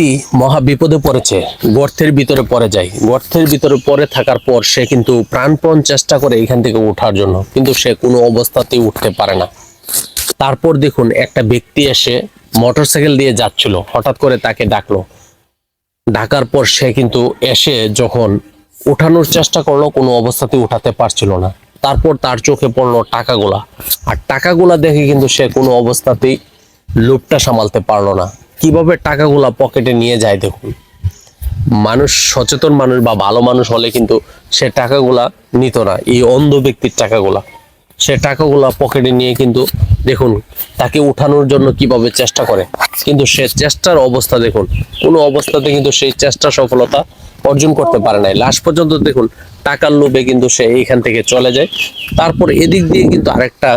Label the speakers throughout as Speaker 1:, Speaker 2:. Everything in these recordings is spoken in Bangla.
Speaker 1: ব্যক্তি মহা বিপদে পড়েছে, গর্তের ভিতরে পড়ে যায়। গর্তের ভিতরে পড়ে থাকার পর সে কিন্তু প্রাণপণ চেষ্টা করে এখান থেকে ওঠার জন্য, কিন্তু সে কোনো অবস্থাতেই উঠতে পারে না। তারপর দেখুন, একটা ব্যক্তি এসে মোটরসাইকেল দিয়ে যাচ্ছিল, হঠাৎ করে তাকে ডাকলো। ডাকার পর সে কিন্তু এসে যখন উঠানোর চেষ্টা করল, কোনো অবস্থাতে উঠাতে পারছিল না। তারপর তার চোখে পড়ল টাকাগুলা। আর টাকাগুলা দেখে কিন্তু সে কোনো অবস্থাতেই লোভটা সামালতে পারল না। কীভাবে টাকাগুলা পকেটে নিয়ে যায় দেখুন। মানুষ সচেতন মানুষ বা ভালো মানুষ হলে কিন্তু সে টাকাগুলা নিত না, এই অন্ধ ব্যক্তির টাকাগুলা। সে টাকাগুলা পকেটে নিয়ে কিন্তু দেখুন, তাকে উঠানোর জন্য কীভাবে চেষ্টা করে। কিন্তু সে চেষ্টার অবস্থা দেখুন, কোনো অবস্থাতে কিন্তু সেই চেষ্টা সফলতা অর্জন করতে পারে নাই। লাস্ট পর্যন্ত দেখুন, টাকার লোভে কিন্তু সে এইখান থেকে চলে যায়। তারপর এদিক দিয়ে কিন্তু আরেকটা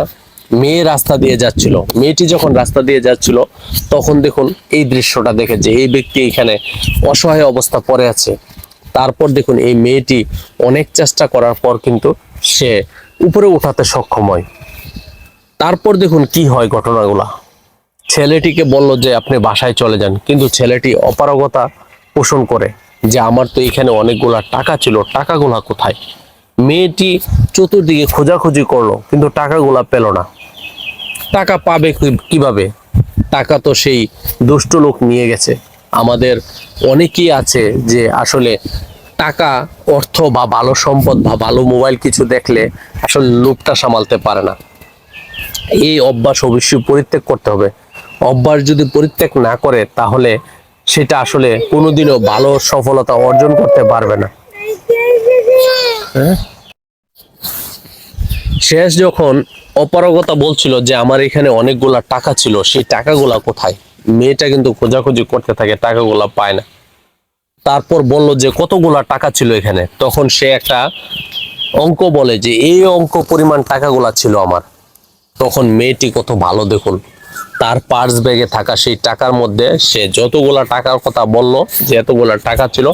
Speaker 1: মেয়ে রাস্তা দিয়ে যাচ্ছিল। মেয়েটি যখন রাস্তা দিয়ে যাচ্ছিল, তখন দেখুন এই দৃশ্যটা দেখে যে এই ব্যক্তি এখানে অসহায় অবস্থা পড়ে আছে। তারপর দেখুন এই মেয়েটি অনেক চেষ্টা করার পর কিন্তু সে উপরে উঠাতে সক্ষম হয়। তারপর দেখুন কি হয় ঘটনাগুলা। ছেলেটিকে বলল যে, আপনি বাসায় চলে যান। কিন্তু ছেলেটি অপারগতা পোষণ করে যে, আমার তো এখানে অনেকগুলা টাকা ছিল, টাকাগুলা কোথায়? মেয়েটি চতুর্দিকে খোঁজাখুঁজি করল, কিন্তু টাকাগুলা পেল না। টাকা পাবে কীভাবে? টাকা তো সেই দুষ্ট লোক নিয়ে গেছে। আমাদের অনেকেই আছে যে আসলে টাকা, অর্থ বা ভালো সম্পদ বা ভালো মোবাইল কিছু দেখলে আসলে লোভটা সামালতে পারে না। এই অভ্যাস অবশ্যই পরিত্যাগ করতে হবে। অভ্যাস যদি পরিত্যাগ না করে, তাহলে সেটা আসলে কোনোদিনও ভালো সফলতা অর্জন করতে পারবে না। হ্যাঁ? শেষ যখন অপারগতা বলছিল যে আমার এখানে অনেকগুলা টাকা ছিল, সেই টাকাগুলা কোথায়? মেয়েটা কিন্তু খোঁজাখুঁজি করতে থাকে, টাকাগুলা পায় না। তারপর বলল যে কতগুলা টাকা ছিল এখানে? তখন সে একটা অঙ্ক বলে যে এই অঙ্ক পরিমাণ টাকাগুলা ছিল আমার। তখন মেয়েটি কত ভালো দেখুন, তার পার্স ব্যাগে থাকা সেই টাকার মধ্যে সে যতগুলা টাকার কথা বলল, যে এতগুলা টাকা ছিল,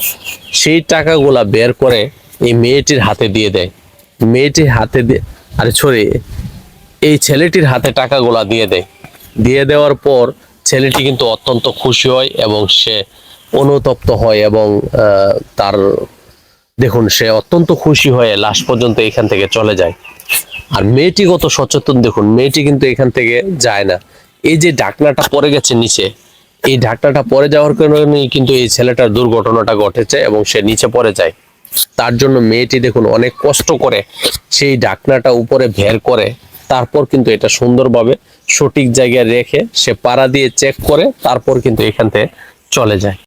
Speaker 1: সেই টাকাগুলা বের করে এই মেয়েটির হাতে দিয়ে দেয়। মেয়েটির হাতে দিয়ে আরে ছড়ি, এই ছেলেটির হাতে টাকাগুলা দিয়ে দেয় দিয়ে দেওয়ার পর ছেলেটি কিন্তু অত্যন্ত খুশি হয় এবং সে অনুতপ্ত হয় এবং তার, দেখুন, সে অত্যন্ত খুশি হয়ে লাশ পর্যন্ত এখান থেকে চলে যায়। আর মেয়েটি কত সচেতন, দেখুন, মেয়েটি কিন্তু এখান থেকে যায় না। এই যে ঢাকনাটা পড়ে গেছে নিচে, এই ঢাকনাটা পড়ে যাওয়ার কারণেই কিন্তু এই ছেলেটার দুর্ঘটনাটা ঘটেছে এবং সে নিচে পড়ে যায়। তার জন্য মেয়েটি দেখুন অনেক কষ্ট করে সেই ঢাকনাটা উপরে ভের করে, তারপর কিন্তু এটা সুন্দরভাবে সঠিক জায়গায় রেখে সে পাড়া দিয়ে চেক করে, তারপর কিন্তু এখান থেকে চলে যায়।